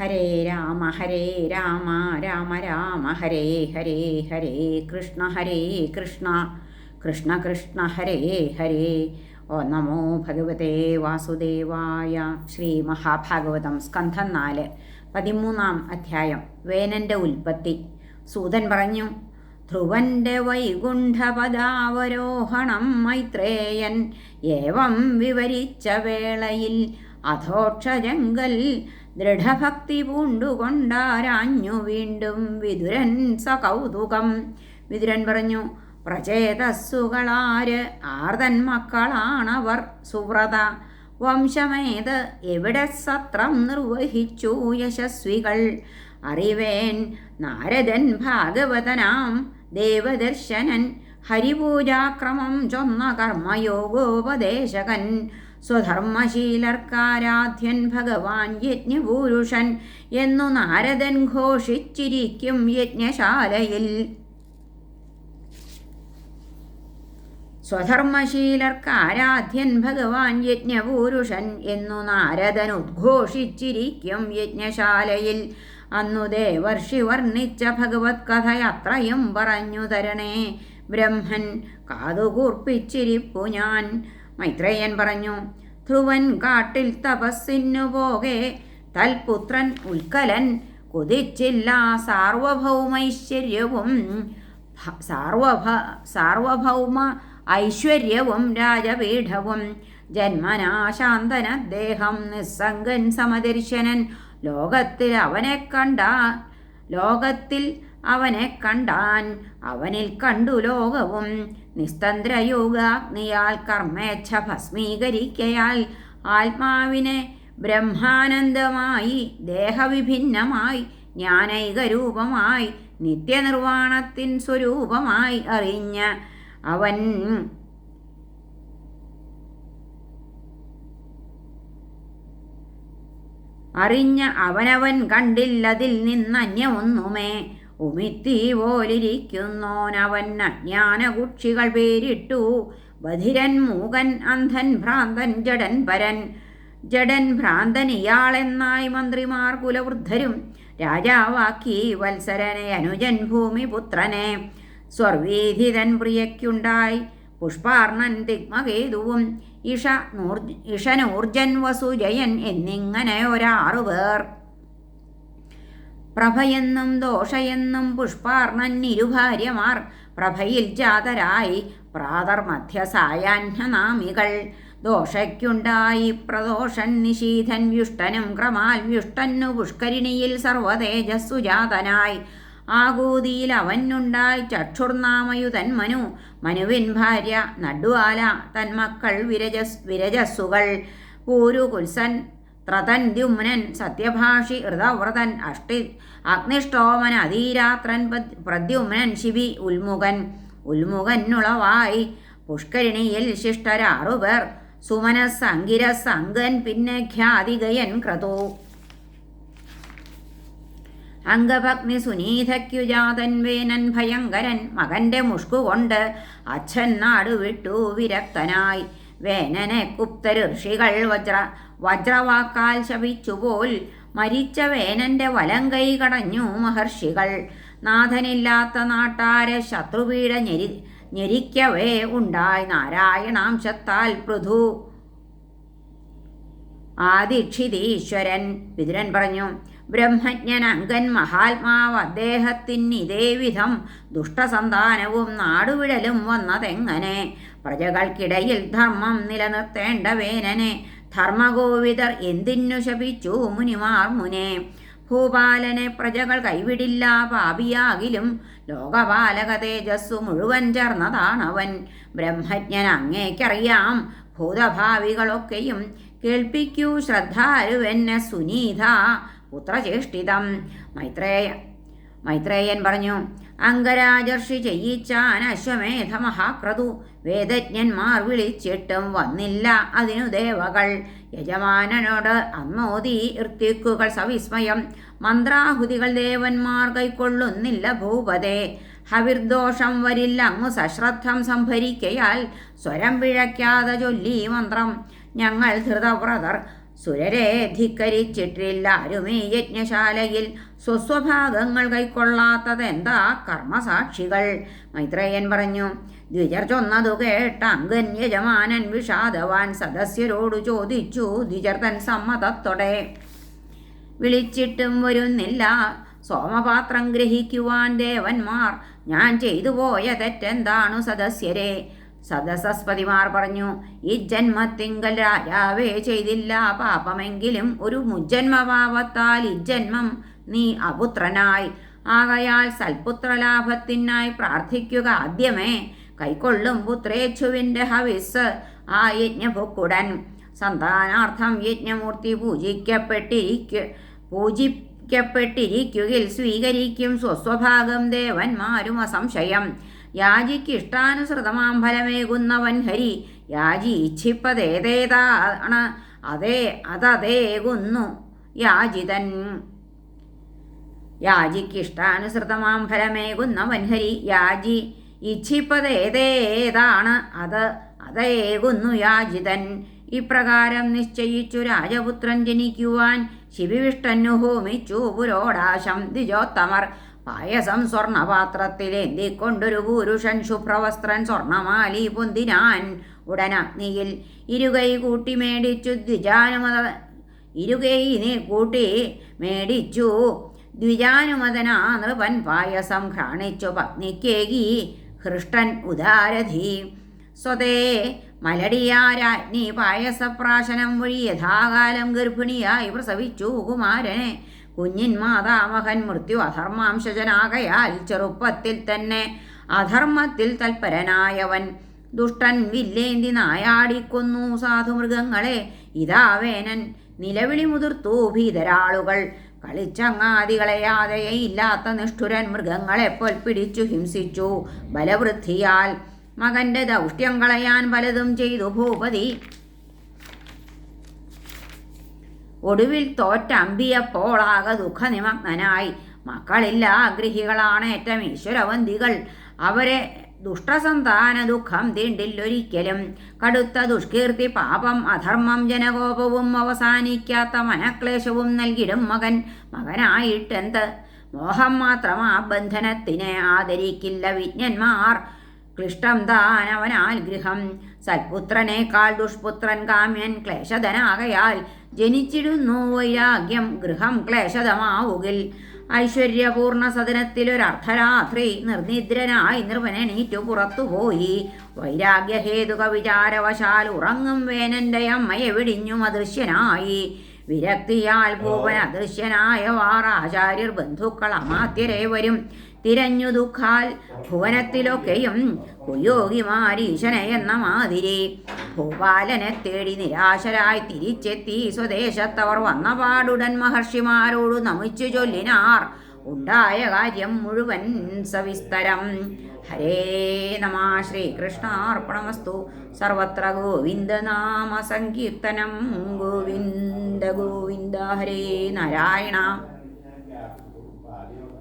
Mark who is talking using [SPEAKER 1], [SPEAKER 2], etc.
[SPEAKER 1] ഹരേ രാമ ഹരേ രാമ രാമ രാമ ഹരേ ഹരേ ഹരേ കൃഷ്ണ ഹരേ കൃഷ്ണ കൃഷ്ണ കൃഷ്ണ ഹരേ ഹരേ. ഓ നമോ ഭഗവതേ വാസുദേവായ ശ്രീ മഹാഭാഗവതം സ്കന്ധം നാല് പതിമൂന്നാം അധ്യായം വേനന്റെ ഉൽപ്പത്തി. സൂതൻ പറഞ്ഞു ധ്രുവന്റെ വൈകുണ്ഠപദാവരോഹണം മൈത്രേയൻ ഏവം വിവരിച്ച വേളയിൽ അധോക്ഷജങ്കൽ ദൃഢഭക്തി പൂണ്ടുകൊണ്ടാരാഞ്ഞു വീണ്ടും വിതുരൻ സകൗതുകം. വിതുരൻ പറഞ്ഞു പ്രചേതസ്സുകളാര് ആർതൻ മക്കളാണവർ സുവ്രത. വംശമേത് എവിടെ സത്രം നിർവഹിച്ചു യശസ്വികൾ. അറിവേൻ നാരദൻ ഭാഗവതനാം ദേവദർശനൻ ഹരിപൂജാക്രമം ചൊന്ന കർമ്മയോഗോപദേശകൻ. സ്വധർമ്മശീലർക്കാരാധ്യൻ ഭഗവാൻ യജ്ഞപൂരുഷൻ എന്നു നാരദൻ ഘോഷിച്ചിരിക്കും യജ്ഞശാലയിൽ. സ്വധർമ്മശീലർക്കാരാധ്യൻ ഭഗവാൻ യജ്ഞപൂരുഷൻ എന്നു നാരദൻ ഉദ്ഘോഷിച്ചിരിക്കും യജ്ഞശാലയിൽ. അന്നു ദേവർഷി വർണിച്ച ഭഗവത് കഥ അത്രയും പറഞ്ഞു തരണേ. ബ്രഹ്മൻ കാതുകൂർപ്പിച്ചിരിപ്പു ഞാൻ. മൈത്രേയൻ പറഞ്ഞു ധ്രുവൻ കാട്ടിൽ തപസ്സിനു പോകെ തൽപുത്രൻ ഉൽക്കലൻ കുതിച്ചില്ല സാർവഭൗമൈശ്വര്യവും സാർവഭ സാർവഭൗമ ഐശ്വര്യവും രാജപീഠവും. ജന്മനാശാന്തന ദേഹം നിസ്സംഗൻ സമദർശനൻ. ലോകത്തിൽ അവനെ കണ്ട ലോകത്തിൽ അവനെ കണ്ടാൻ അവനിൽ കണ്ടു ലോകവും. നിസ്തന്ത്രയോഗാഗ്നിയാൽ കർമ്മേച്ഛ ഭസ്മീകരിക്കയാൽ ആത്മാവിനെ ബ്രഹ്മാനന്ദമായി ദേഹവിഭിന്നമായി ജ്ഞാനൈകരൂപമായി നിത്യനിർവാണത്തിൻ സ്വരൂപമായി അറിഞ്ഞ അവൻ അറിഞ്ഞ അവനവൻ കണ്ടില്ലതിൽ നിന്നന്യമൊന്നുമേ. ഉമിത്തി പോലിരിക്കുന്നോനവൻ അജ്ഞാനകുക്ഷികൾ പേരിട്ടു. ബധിരൻ മൂകൻ അന്ധൻ ഭ്രാന്തൻ ജഡൻ പരൻ ജഡൻ ഭ്രാന്തൻ ഇയാളെന്നായി മന്ത്രിമാർ കുലവൃദ്ധരും. രാജാവാക്കി വത്സരനെ അനുജൻ ഭൂമിപുത്രനെ. സ്വർവീധിതൻ പ്രിയയ്ക്കുണ്ടായി പുഷ്പാർണൻ തിഗ്മകേതുവും. ഇഷ നൂർ ഇഷനൂർജൻ വസുജയൻ എന്നിങ്ങനെ ഒരാറുപേർ പ്രഭയെന്നും ദോഷയെന്നും പുഷ്പാർണൻ ഇരുഭാര്യമാർ പ്രഭയിൽ ജാതരായി പ്രാതർ മധ്യസായാഹ്നനാമികൾ ദോഷയ്ക്കുണ്ടായി പ്രദോഷൻ നിശീധൻ വ്യുഷ്ടനും ക്രമാൽ വ്യുഷ്ടന്നു പുഷ്കരിണിയിൽ സർവതേജസ്സുജാതനായി ആകൂതിയിൽ അവനുണ്ടായി ചക്ഷുർനാമയുതൻ മനു. മനുവിൻ ഭാര്യ നടുവാല തന്മക്കൾ വിരജസ് വിരജസ്സുകൾ. പൂരുകുൽസൻ ദ്യുമ്നൻ സത്യഭാഷി ഋതവ്രതൻ അഷ്ടി അഗ്നിഷ്ടോമൻ അധീരാത്രൻ പ്രദ്യുമ്നൻ ശിവി ഉൽമുഖൻ. ഉൽമുഖനുളവായി പുഷ്കരിണിയിൽ ശിഷ്ടരാറുപേർ. സുമനസ് അങ്കിരസ് അങ്കൻ പിന്നെ ഖ്യാതികയൻ ക്രതു. അംഗഭഗ്നി സുനീതയ്ക്കുജാതൻ വേനൻ ഭയങ്കരൻ മകന്റെ മുഷ്കുകൊണ്ട് അച്ഛൻ നാടുവിട്ടു വിരക്തനായി. വേനനെ കുപ്ത ഋഷികൾ വജ്ര വജ്രവാക്കാൽ ശപിച്ചുപോൽ മരിച്ച വേനന്റെ വലങ്കൈ കടഞ്ഞു മഹർഷികൾ. നാഥനില്ലാത്ത നാട്ടാരെ ശത്രുപീഡ ഞെരി ഞെരിക്കവേ ഉണ്ടായി. നാരായണാംശത്താൽ പൃഥു. ആദിക്ഷിതീശ്വരൻ വിതുരൻ പറഞ്ഞു ബ്രഹ്മജ്ഞൻ അങ്കൻ മഹാത്മാവ് അദ്ദേഹത്തിന് ഇതേവിധം ദുഷ്ടസന്താനവും നാടുവിടലും വന്നതെങ്ങനെ? പ്രജകൾക്കിടയിൽ ധർമ്മം നിലനിർത്തേണ്ട വേനനെ ധർമ്മഗോവിതർ എന്തിനു ശപിച്ചു മുനിമാർ മുനെ? ഭൂപാലനെ പ്രജകൾ കൈവിടില്ല പാപിയാകിലും ലോകപാലക തേജസ്സു മുഴുവൻ ചേർന്നതാണവൻ. ബ്രഹ്മജ്ഞൻ അങ്ങേക്കറിയാം ഭൂതഭാവികളൊക്കെയും. കേൾപ്പിക്കൂ ശ്രദ്ധാലുവെന്നെ സുനീത പുത്രചേഷ്ടിതം. മൈത്രേയ മൈത്രേയൻ പറഞ്ഞു അംഗരാജർഷി ചെയ്യിച്ചാൻ അശ്വമേധ മഹാക്രതു വേദജ്ഞന്മാർ വിളിച്ചിട്ടും വന്നില്ല അതിനു ദേവകൾ. യജമാനനോട് അന്നോതി ഇർത്തിക്കുകൾ സവിസ്മയം. മന്ത്രാഹുതികൾ ദേവന്മാർ കൈക്കൊള്ളുന്നില്ല ഭൂപതേ. ഹവിർദോഷം വരില്ല അങ്ങു സശ്രദ്ധം സംഭരിക്കയാൽ സ്വരം പിഴയ്ക്കാതെ ചൊല്ലി മന്ത്രം. ഞങ്ങൾ ധൃതവ്രതർ സുരരെ ധിക്കരിച്ചിട്ടില്ല ആരുമേ യജ്ഞശാലയിൽ സ്വസ്വഭാഗങ്ങൾ കൈക്കൊള്ളാത്തതെന്താ കർമ്മസാക്ഷികൾ? മൈത്രേയൻ പറഞ്ഞു ദ്വിജർ ചൊന്നതു കേട്ട അങ്കന്യജമാനൻ വിഷാദവാൻ സദസ്യരോട് ചോദിച്ചു ദ്വിജർ തൻ സമ്മതത്തോടെ വിളിച്ചിട്ടും വരുന്നില്ല. സോമപാത്രം ഗ്രഹിക്കുവാൻ ദേവന്മാർ ഞാൻ ചെയ്തു പോയ തെറ്റെന്താണു സദസ്യരെ? സദസസ്പതിമാർ പറഞ്ഞു ഈ ജന്മത്തിങ്കൽ രാജാവേ ചെയ്തില്ല. പാപമെങ്കിലും ഒരു മുജ്ജന്മപാപത്താൽ ഇജ്ജന്മം നീ അപുത്രനായി. ആകയാൽ സൽപുത്രലാഭത്തിനായി പ്രാർത്ഥിക്കുക ആദ്യമേ. കൈക്കൊള്ളും പുത്രേച്ഛുവിന്റെ ഹവിസ്. ആ യജ്ഞഭുക്കുടൻ സന്താനാർത്ഥം യജ്ഞമൂർത്തി പൂജിക്കപ്പെട്ടിരിക്ക പൂജിക്കപ്പെട്ടിരിക്കുകിൽ സ്വീകരിക്കും സ്വസ്വഭാഗം ദേവന്മാരും അസംശയം. യാജിക്കിഷ്ടാനുസൃതമാം ഫലമേകുന്നവൻ ഹരി. യാജി ഇച്ഛിപ്പതേതേതാണ് അതേ അതതേകുന്നു യാജിതൻ യാജിക്കിഷ്ടാനുസൃതമാം ഫലമേകുന്ന മൻഹരി യാജി ഇച്ഛിപ്പതേതേതാണ് അത് അതേകുന്നു യാജിതൻ ഇപ്രകാരം നിശ്ചയിച്ചു രാജപുത്രൻ ജനിക്കുവാൻ ശിവിവിഷ്ടന്നു ഹോമിച്ചു പുരോടാശം ദ്വിജോത്തമർ. പായസം സ്വർണപാത്രത്തിലേന്തിക്കൊണ്ടൊരു പുരുഷൻ ശുഭ്രവസ്ത്രൻ സ്വർണമാലി പൊന്തിനാൻ ഉടനഗ്നിയിൽ. ഇരുകൈ കൂട്ടി മേടിച്ചു ദ്വിജാനുമത ഇരുകൈ നീ കൂട്ടി മേടിച്ചു. ദ്വിജാനുമതനാ നൃപൻ പായസം ഘ്രാണിച്ചു പത്നിക്കേകി ഹൃഷ്ടൻ ഉദാരധി. സ്വതേ മലടിയാരാജ്ഞി പായസപ്രാശനം വഴി യഥാകാലം ഗർഭിണിയായി പ്രസവിച്ചു കുമാരനെ. കുഞ്ഞിൻ മാതാമഹൻ മൃത്യു അധർമാംശജനാകയാൽ ചെറുപ്പത്തിൽ തന്നെ അധർമ്മത്തിൽ തൽപരനായവൻ. ദുഷ്ടൻ വില്ലേന്തി നായാടിക്കൊന്നു സാധുമൃഗങ്ങളെ. ഇതാവേനൻ നിലവിളി മുതിർത്തു ഭീതരാളുകൾ. കളിച്ചങ്ങാതികളെയാതെയില്ലാത്ത നിഷ്ഠുരൻ മൃഗങ്ങളെ പിടിച്ചു ഹിംസിച്ചു ബലവൃദ്ധിയാൽ. മകന്റെ ദൗഷ്ട്യം കളയാൻ പലതും ചെയ്തു ഭൂപതി. ഒടുവിൽ തോറ്റമ്പിയപ്പോൾ ആകെ ദുഃഖനിമഗ്നനായി. മക്കളില്ല ആഗ്രഹികളാണ് ഏറ്റവും ഈശ്വരവന്തികൾ. അവരെ ദുഷ്ടസന്താന ദുഃഖം തീണ്ടില്ലൊരിക്കലും കടുത്ത ദുഷ്കീർത്തി പാപം അധർമ്മം ജനകോപവും അവസാനിക്കാത്ത മനക്ലേശവും നൽകിടും മകൻ. മകനായിട്ടെന്ത്? മോഹം മാത്രം ആ ബന്ധനത്തിനെ ആദരിക്കില്ല വിജ്ഞന്മാർ. ക്ലിഷ്ടം താനവനാൽ ഗൃഹം. സൽപുത്രനേക്കാൾ ദുഷ്പുത്രൻ കാമ്യൻ ക്ലേശധനാകയാൽ ജനിച്ചിടുന്നു വൈരാഗ്യം. ഗൃഹം ക്ലേശതമാവുകിൽ. ഐശ്വര്യപൂർണ സദനത്തിലൊരർദ്ധരാത്രി നിർനിദ്രനായി നിർവനണീറ്റു പുറത്തുപോയി. വൈരാഗ്യഹേതുക വിചാരവശാൽ ഉറങ്ങും വേനന്റെ അമ്മയെ വിടിഞ്ഞും അദൃശ്യനായി. വിരക്തിയാൽ ഭൂപൻ അദൃശ്യനായ ആചാര്യർ ബന്ധുക്കൾ അമാത്യരെ വരും. തിരഞ്ഞു ദുഃഖാൽ ഭുവനത്തിലൊക്കെയും കുയോഗിമാരീശനെ എന്ന മാതിരി. ഭൂപാലനെ തേടി നിരാശരായി തിരിച്ചെത്തി സ്വദേശത്തവർ വന്ന പാടുടൻ മഹർഷിമാരോട് നമിച്ചു ചൊല്ലിനാർ. ഉണ്ടായ കാര്യം മുഴുവൻ സവിസ്തരം. ഹരേ നമ ശ്രീകൃഷ്ണാർപ്പണമസ്തു. സർവത്ര ഗോവിന്ദനാമ സങ്കീർത്തനം. ഗോവിന്ദ ഗോവിന്ദ ഹരേ നാരായണ.